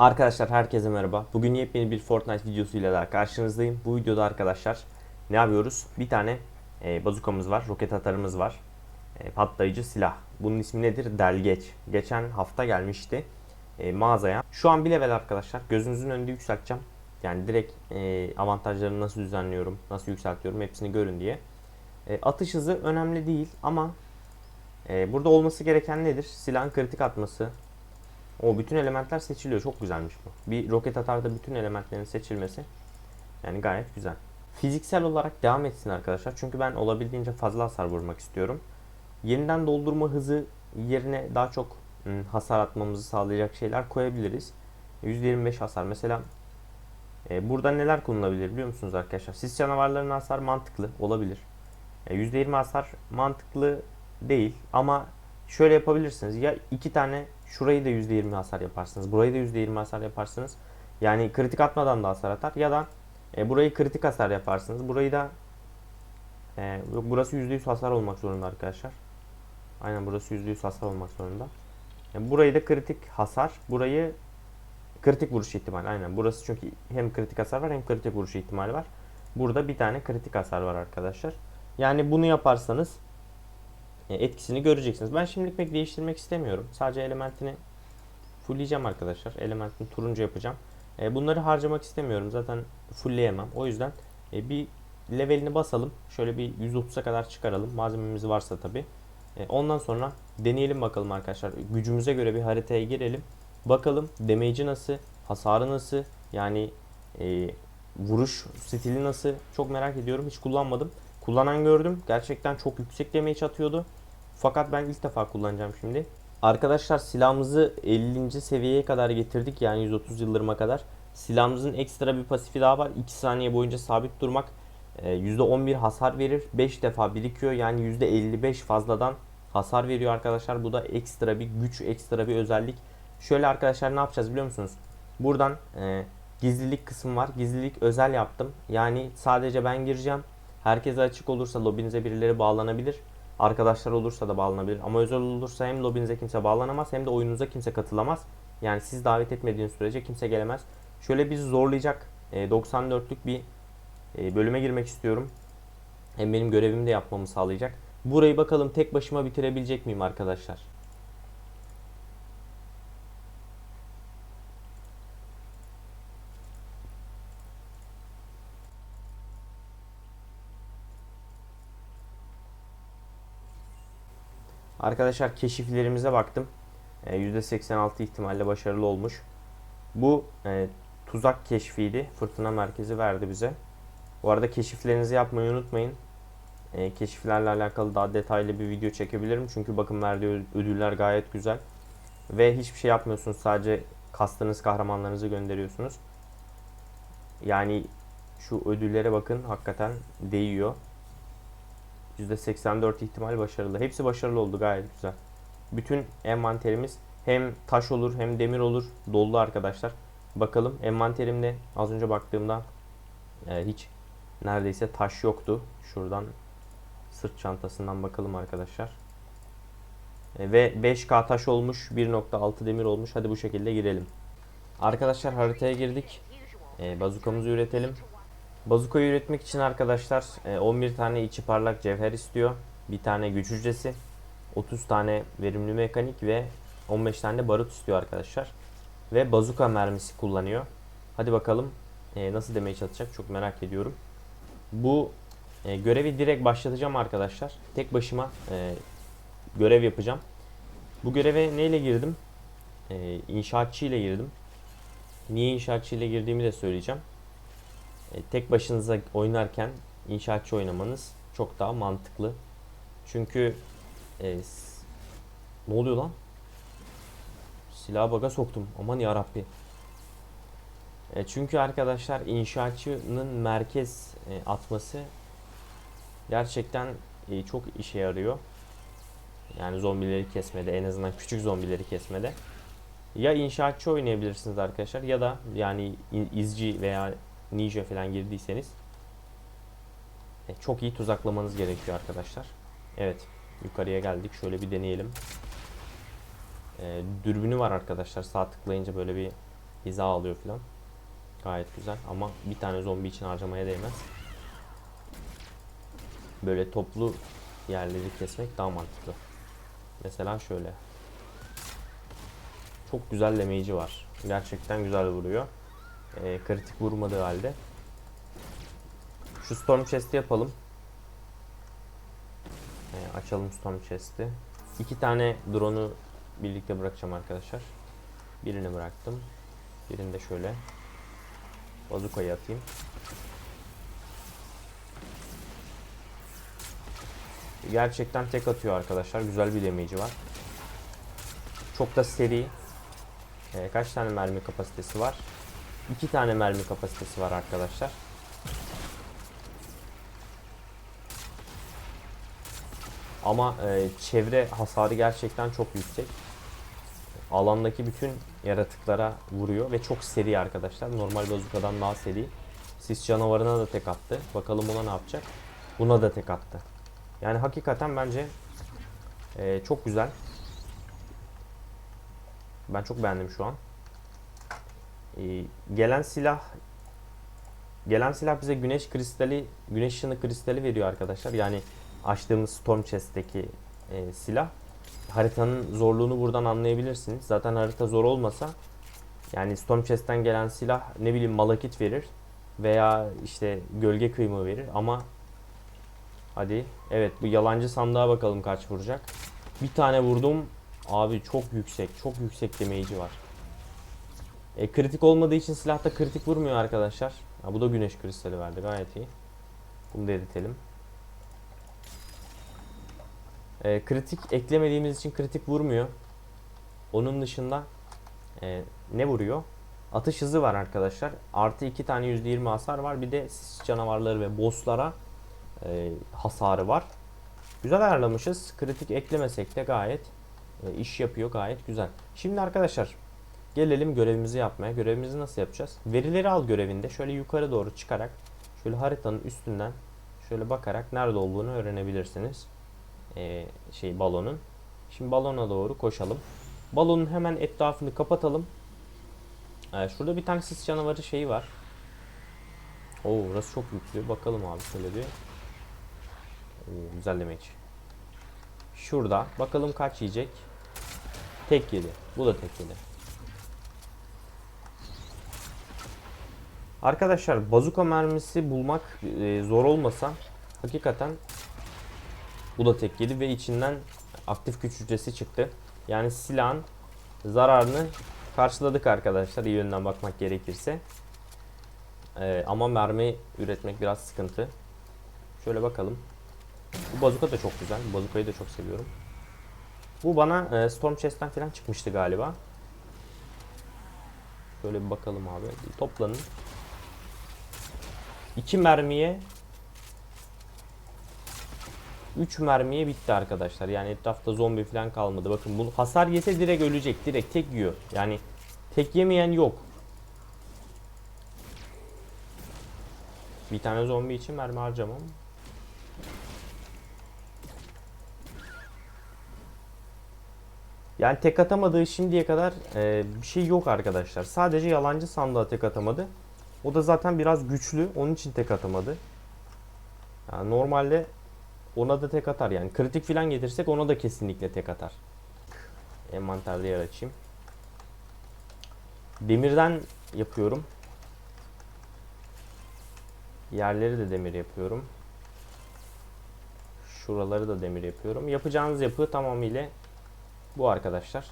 Arkadaşlar herkese merhaba. Bugün yepyeni bir Fortnite videosuyla daha karşınızdayım. Bu videoda arkadaşlar ne yapıyoruz? Bir tane e, bazukamız var, roket atarımız var. E, patlayıcı silah. Bunun ismi nedir? Delgeç. Geçen hafta gelmişti e, mağazaya. Şu an bir level arkadaşlar. Gözünüzün önünde yükselteceğim. Yani direkt e, avantajlarını nasıl düzenliyorum, nasıl yükseltiyorum hepsini görün diye. E, atış hızı önemli değil ama e, burada olması gereken nedir? Silahın kritik atması, o bütün elementler seçiliyor. Çok güzelmiş bu. Bir roket atarda bütün elementlerin seçilmesi yani gayet güzel. Fiziksel olarak devam etsin arkadaşlar. Çünkü ben olabildiğince fazla hasar vurmak istiyorum. Yeniden doldurma hızı yerine daha çok ım, hasar atmamızı sağlayacak şeyler koyabiliriz. %25 hasar. Mesela e, burada neler kullanılabilir biliyor musunuz arkadaşlar? Sis canavarlarının hasar mantıklı olabilir. E, %20 hasar mantıklı değil ama şöyle yapabilirsiniz. Ya iki tane şurayı da %20 hasar yaparsınız. Burayı da %20 hasar yaparsınız. Yani kritik atmadan da hasar atar. Ya da e, burayı kritik hasar yaparsınız. Burayı da e, burası %100 hasar olmak zorunda arkadaşlar. Aynen burası %100 hasar olmak zorunda. E, burayı da kritik hasar. Burayı kritik vuruş ihtimali. Aynen burası çünkü hem kritik hasar var hem kritik vuruş ihtimali var. Burada bir tane kritik hasar var arkadaşlar. Yani bunu yaparsanız etkisini göreceksiniz. Ben şimdilik pek değiştirmek istemiyorum. Sadece elementini fullleyeceğim arkadaşlar. Elementini turuncu yapacağım. E, Bunları harcamak istemiyorum. Zaten fullleyemem. O yüzden e, bir levelini basalım. Şöyle bir 130'a kadar çıkaralım. Malzememiz varsa tabi. Ondan sonra deneyelim bakalım arkadaşlar. Gücümüze göre bir haritaya girelim. Bakalım damage'i nasıl, hasarı nasıl, yani e, vuruş stili nasıl çok merak ediyorum. Hiç kullanmadım. Kullanan gördüm. Gerçekten çok yüksek damage atıyordu. Fakat ben ilk defa kullanacağım şimdi. Arkadaşlar silahımızı 50. seviyeye kadar getirdik. Yani 130 yıldırıma kadar. Silahımızın ekstra bir pasifi daha var. 2 saniye boyunca sabit durmak. e, %11 hasar verir. 5 defa birikiyor. Yani %55 fazladan hasar veriyor arkadaşlar. Bu da ekstra bir güç, ekstra bir özellik. Şöyle arkadaşlar ne yapacağız biliyor musunuz? Buradan e, gizlilik kısmı var. Gizlilik özel yaptım. Yani sadece ben gireceğim. Herkese açık olursa lobinize birileri bağlanabilir. Arkadaşlar olursa da bağlanabilir. Ama özel olursa hem lobinize kimse bağlanamaz hem de oyununuza kimse katılamaz. Yani siz davet etmediğiniz sürece kimse gelemez. Şöyle bizi zorlayacak e, 94'lük bir e, bölüme girmek istiyorum. Hem benim görevimi de yapmamı sağlayacak. Burayı bakalım tek başıma bitirebilecek miyim arkadaşlar? Arkadaşlar keşiflerimize baktım. E, %86 ihtimalle başarılı olmuş. Bu e, tuzak keşfiydi. Fırtına merkezi verdi bize. Bu arada keşiflerinizi yapmayı unutmayın. E, keşiflerle alakalı daha detaylı bir video çekebilirim. Çünkü bakın verdiği ödüller gayet güzel. Ve hiçbir şey yapmıyorsunuz. Sadece kastığınız kahramanlarınızı gönderiyorsunuz. Yani şu ödüllere bakın hakikaten değiyor. %84 ihtimal başarılı. Hepsi başarılı oldu gayet güzel. Bütün envanterimiz hem taş olur hem demir olur dolu arkadaşlar. Bakalım envanterimde az önce baktığımda e, hiç neredeyse taş yoktu. Şuradan sırt çantasından bakalım arkadaşlar. E, ve 5K taş olmuş 1.6 demir olmuş. Hadi bu şekilde girelim. Arkadaşlar haritaya girdik. E, bazukamızı üretelim. Bazukayı üretmek için arkadaşlar e, 11 tane içi parlak cevher istiyor. Bir tane güç hücresi. 30 tane verimli mekanik ve 15 tane barut istiyor arkadaşlar. Ve bazuka mermisi kullanıyor. Hadi bakalım e, nasıl demeye çalışacak çok merak ediyorum. Bu e, görevi direkt başlatacağım arkadaşlar. Tek başıma e, görev yapacağım. Bu göreve neyle girdim? E, inşaatçı ile girdim. Niye inşaatçı ile girdiğimi de söyleyeceğim. E, tek başınıza oynarken inşaatçı oynamanız çok daha mantıklı. Çünkü e, ne oluyor lan? Silah baga soktum. Aman ya Rabbi. E, çünkü arkadaşlar inşaatçının merkez e, atması gerçekten e, çok işe yarıyor. Yani zombileri kesmede en azından küçük zombileri kesmede. Ya inşaatçı oynayabilirsiniz arkadaşlar ya da yani izci veya ninja falan girdiyseniz e, çok iyi tuzaklamanız gerekiyor arkadaşlar. Evet yukarıya geldik şöyle bir deneyelim. E, dürbünü var arkadaşlar sağ tıklayınca böyle bir hiza alıyor falan. Gayet güzel ama bir tane zombi için harcamaya değmez. Böyle toplu yerleri kesmek daha mantıklı. Mesela şöyle. Çok güzel damage'i var. Gerçekten güzel vuruyor. Ee, kritik vurmadığı halde. Şu Storm Chest'i yapalım. Ee, açalım Storm Chest'i. İki tane drone'u birlikte bırakacağım arkadaşlar. Birini bıraktım. Birini de şöyle bazukayı atayım. Gerçekten tek atıyor arkadaşlar. Güzel bir damage'i var. Çok da seri. Ee, kaç tane mermi kapasitesi var? İki tane mermi kapasitesi var arkadaşlar. Ama e, çevre hasarı gerçekten çok yüksek. Alandaki bütün yaratıklara vuruyor ve çok seri arkadaşlar. Normal bazukadan daha seri. Sis canavarına da tek attı. Bakalım ona ne yapacak. Buna da tek attı. Yani hakikaten bence e, çok güzel. Ben çok beğendim şu an. E, gelen silah gelen silah bize güneş kristali, güneş ışını kristali veriyor arkadaşlar. Yani açtığımız Storm Chest'teki e, silah. Haritanın zorluğunu buradan anlayabilirsiniz. Zaten harita zor olmasa yani Storm Chest'ten gelen silah ne bileyim malakit verir veya işte gölge kıymığı verir ama hadi evet bu yalancı sandığa bakalım kaç vuracak. Bir tane vurdum. Abi çok yüksek, çok yüksek damage'i var. E, kritik olmadığı için silahta kritik vurmuyor arkadaşlar. Ha, bu da güneş kristali verdi gayet iyi. Bunu da eritelim. E, kritik eklemediğimiz için kritik vurmuyor. Onun dışında e, ne vuruyor? Atış hızı var arkadaşlar. Artı iki tane %20 hasar var. Bir de sis canavarları ve bosslara e, hasarı var. Güzel ayarlamışız. Kritik eklemesek de gayet e, iş yapıyor. Gayet güzel. Şimdi arkadaşlar gelelim görevimizi yapmaya. Görevimizi nasıl yapacağız? Verileri al görevinde şöyle yukarı doğru çıkarak şöyle haritanın üstünden şöyle bakarak nerede olduğunu öğrenebilirsiniz. E, şey balonun. Şimdi balona doğru koşalım. Balonun hemen etrafını kapatalım. Ee, şurada bir tane sis canavarı şeyi var. Oo burası çok yüklü. Bakalım abi şöyle bir. Oo, güzel demek. Şurada. Bakalım kaç yiyecek. Tek yedi. Bu da tek yedi. Arkadaşlar bazuka mermisi bulmak e, zor olmasa hakikaten bu da tek yedi ve içinden aktif güç hücresi çıktı. Yani silahın zararını karşıladık arkadaşlar iyi yönden bakmak gerekirse. Ee, ama mermi üretmek biraz sıkıntı. Şöyle bakalım. Bu bazuka da çok güzel. Bazukayı da çok seviyorum. Bu bana e, Storm Chest'ten falan çıkmıştı galiba. Şöyle bir bakalım abi. Toplanın. İki mermiye 3 mermiye bitti arkadaşlar. Yani etrafta zombi falan kalmadı. Bakın bu hasar yese direkt ölecek. Direkt tek yiyor. Yani tek yemeyen yok. Bir tane zombi için mermi harcamam. Yani tek atamadığı şimdiye kadar e, bir şey yok arkadaşlar. Sadece yalancı sandığa tek atamadı. O da zaten biraz güçlü. Onun için tek atamadı. Yani normalde ona da tek atar yani. Kritik falan getirsek ona da kesinlikle tek atar. Envanterde yer açayım. Demirden yapıyorum. Yerleri de demir yapıyorum. Şuraları da demir yapıyorum. Yapacağınız yapı tamamıyla bu arkadaşlar.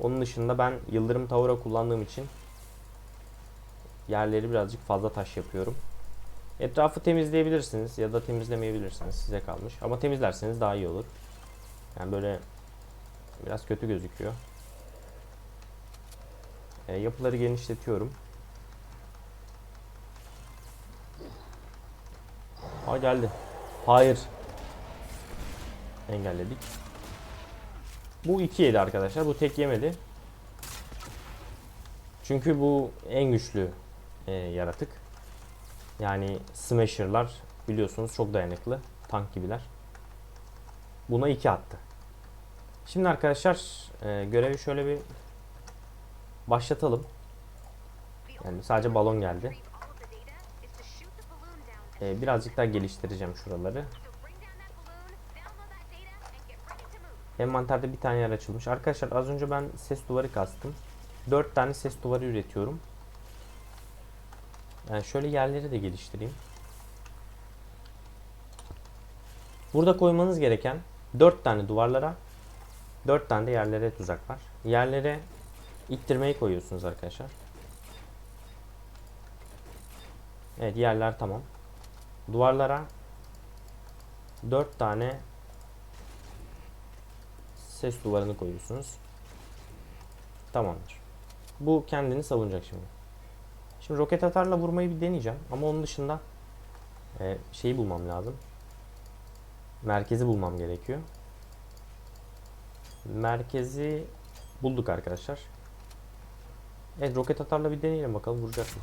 Onun dışında ben yıldırım tavura kullandığım için yerleri birazcık fazla taş yapıyorum. Etrafı temizleyebilirsiniz ya da temizlemeyebilirsiniz. Size kalmış. Ama temizlerseniz daha iyi olur. Yani böyle biraz kötü gözüküyor. E, yapıları genişletiyorum. Aa geldi. Hayır. Engelledik. Bu iki yedi arkadaşlar. Bu tek yemedi. Çünkü bu en güçlü e, yaratık. Yani Smasher'lar biliyorsunuz çok dayanıklı. Tank gibiler. Buna 2 attı. Şimdi arkadaşlar e, görevi şöyle bir başlatalım. Yani sadece balon geldi. Ee, birazcık daha geliştireceğim şuraları. Envanterde bir tane yer açılmış. Arkadaşlar az önce ben ses duvarı kastım. 4 tane ses duvarı üretiyorum. Yani şöyle yerleri de geliştireyim. Burada koymanız gereken 4 tane duvarlara 4 tane de yerlere tuzak var. Yerlere ittirmeyi koyuyorsunuz arkadaşlar. Evet yerler tamam. Duvarlara 4 tane ses duvarını koyuyorsunuz. Tamamdır. Bu kendini savunacak şimdi. Şimdi roket atarla vurmayı bir deneyeceğim. Ama onun dışında e, şeyi bulmam lazım. Merkezi bulmam gerekiyor. Merkezi bulduk arkadaşlar. Evet roket atarla bir deneyelim bakalım vuracak mı?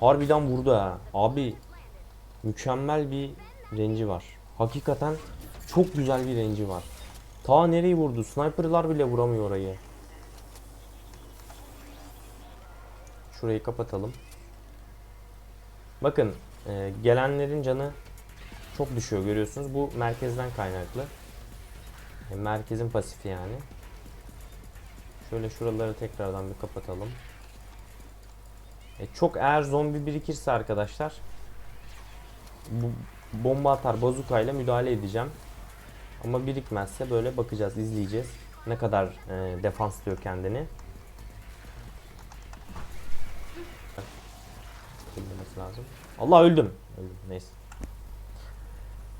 Harbiden vurdu ha. Abi mükemmel bir renci var. Hakikaten çok güzel bir renci var. Ta nereyi vurdu? Sniper'lar bile vuramıyor orayı. Şurayı kapatalım. Bakın e, gelenlerin canı çok düşüyor görüyorsunuz. Bu merkezden kaynaklı. E, merkezin pasifi yani. Şöyle şuraları tekrardan bir kapatalım. E, çok eğer zombi birikirse arkadaşlar bu bomba atar bazukayla müdahale edeceğim. Ama birikmezse böyle bakacağız, izleyeceğiz. Ne kadar e, defans diyor kendini. Lazım. Allah öldüm. Öldüm neyse.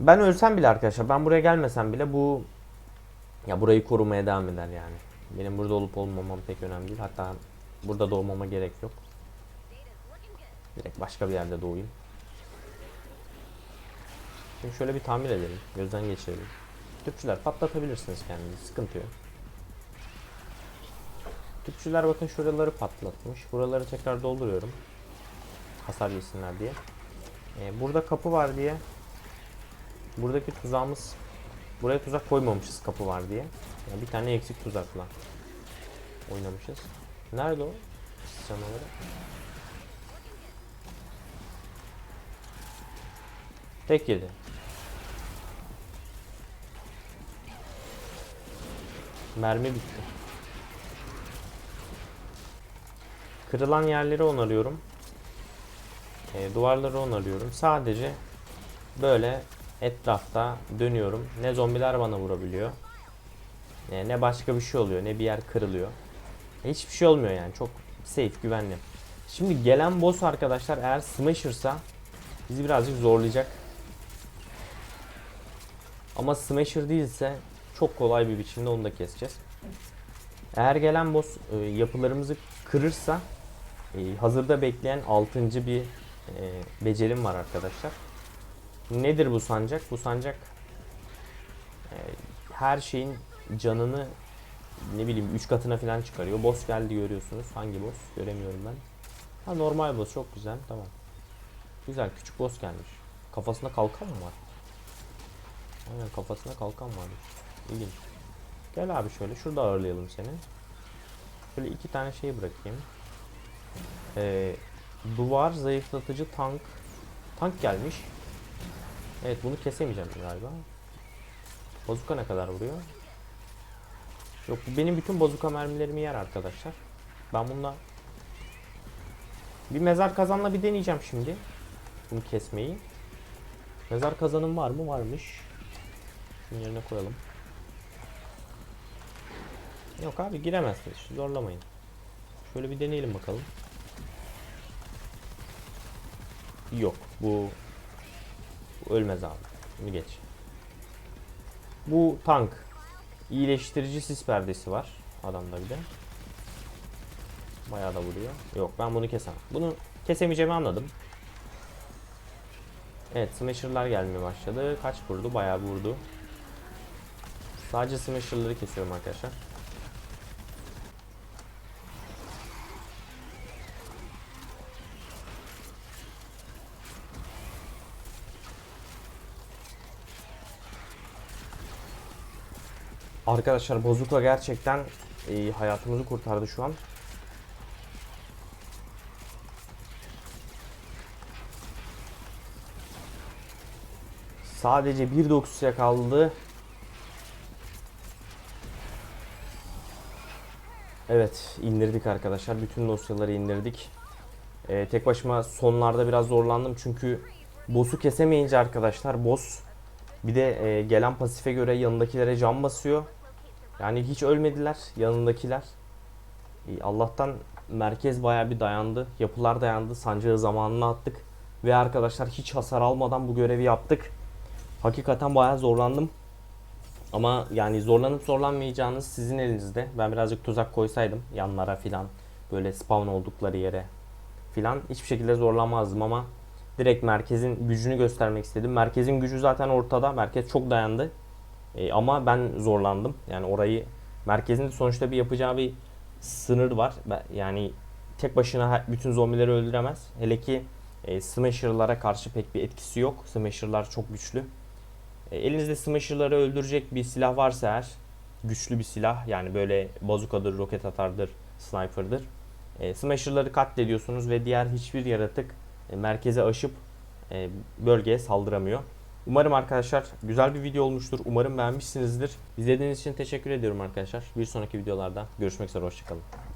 Ben ölsem bile arkadaşlar ben buraya gelmesem bile bu ya burayı korumaya devam eder yani. Benim burada olup olmamam pek önemli değil. Hatta burada doğmama gerek yok. Direkt başka bir yerde doğayım. Şimdi şöyle bir tamir edelim. Gözden geçirelim. Tüpçüler patlatabilirsiniz kendinizi. Sıkıntı yok. Tüpçüler bakın şuraları patlatmış. Buraları tekrar dolduruyorum. Hasar yesinler diye. Ee, burada kapı var diye. Buradaki tuzağımız buraya tuzak koymamışız kapı var diye. Yani bir tane eksik tuzakla oynamışız. Nerede o? Canavarı. Tek yedi. Mermi bitti. Kırılan yerleri onarıyorum. E, duvarları onarıyorum. Sadece böyle etrafta dönüyorum. Ne zombiler bana vurabiliyor. E, ne başka bir şey oluyor. Ne bir yer kırılıyor. E, hiçbir şey olmuyor yani. Çok safe, güvenli. Şimdi gelen boss arkadaşlar eğer Smasher'sa bizi birazcık zorlayacak. Ama Smasher değilse çok kolay bir biçimde onu da keseceğiz. Eğer gelen boss e, yapılarımızı kırırsa e, hazırda bekleyen 6. bir e, becerim var arkadaşlar. Nedir bu sancak? Bu sancak e, her şeyin canını ne bileyim 3 katına falan çıkarıyor. Boss geldi görüyorsunuz. Hangi boss? Göremiyorum ben. Ha normal boss çok güzel. Tamam. Güzel küçük boss gelmiş. Kafasında kalkan mı var? Aynen kafasına kalkan varmış. İlginç. Gel abi şöyle şurada ağırlayalım seni. Şöyle iki tane şey bırakayım. Ee, duvar zayıflatıcı tank. Tank gelmiş. Evet bunu kesemeyeceğim galiba. Bazuka ne kadar vuruyor? Yok bu benim bütün bazuka mermilerimi yer arkadaşlar. Ben bununla bir mezar kazanla bir deneyeceğim şimdi. Bunu kesmeyi. Mezar kazanım var mı? Varmış. Şunun yerine koyalım. Yok abi giremezsiniz. Zorlamayın. Şöyle bir deneyelim bakalım. Yok bu, bu ölmez abi. Bunu geç. Bu tank. İyileştirici sis perdesi var. Adamda bir de. Bayağı da vuruyor. Yok ben bunu kesemem. Bunu kesemeyeceğimi anladım. Evet smasher'lar gelmeye başladı. Kaç vurdu? Bayağı vurdu. Sadece smasher'ları kesiyorum arkadaşlar. Arkadaşlar Bozuka gerçekten e, hayatımızı kurtardı şu an. Sadece bir dokusuya kaldı. Evet indirdik arkadaşlar. Bütün dosyaları indirdik. Ee, tek başıma sonlarda biraz zorlandım çünkü boss'u kesemeyince arkadaşlar boss bir de e, gelen pasife göre yanındakilere can basıyor. Yani hiç ölmediler yanındakiler. Ee, Allah'tan merkez bayağı bir dayandı. Yapılar dayandı. Sancağı zamanına attık. Ve arkadaşlar hiç hasar almadan bu görevi yaptık. Hakikaten bayağı zorlandım. Ama yani zorlanıp zorlanmayacağınız sizin elinizde. Ben birazcık tuzak koysaydım yanlara filan böyle spawn oldukları yere filan hiçbir şekilde zorlanmazdım ama direkt merkezin gücünü göstermek istedim. Merkezin gücü zaten ortada. Merkez çok dayandı. E, ama ben zorlandım. Yani orayı merkezin de sonuçta bir yapacağı bir sınır var. Yani tek başına bütün zombileri öldüremez. Hele ki e, Smasher'lara karşı pek bir etkisi yok. Smasher'lar çok güçlü. E, elinizde Smasher'ları öldürecek bir silah varsa eğer güçlü bir silah yani böyle bazukadır, roket atardır, sniper'dır. E, Smasher'ları katlediyorsunuz ve diğer hiçbir yaratık e, merkeze aşıp e, bölgeye saldıramıyor. Umarım arkadaşlar güzel bir video olmuştur. Umarım beğenmişsinizdir. İzlediğiniz için teşekkür ediyorum arkadaşlar. Bir sonraki videolarda görüşmek üzere. Hoşçakalın.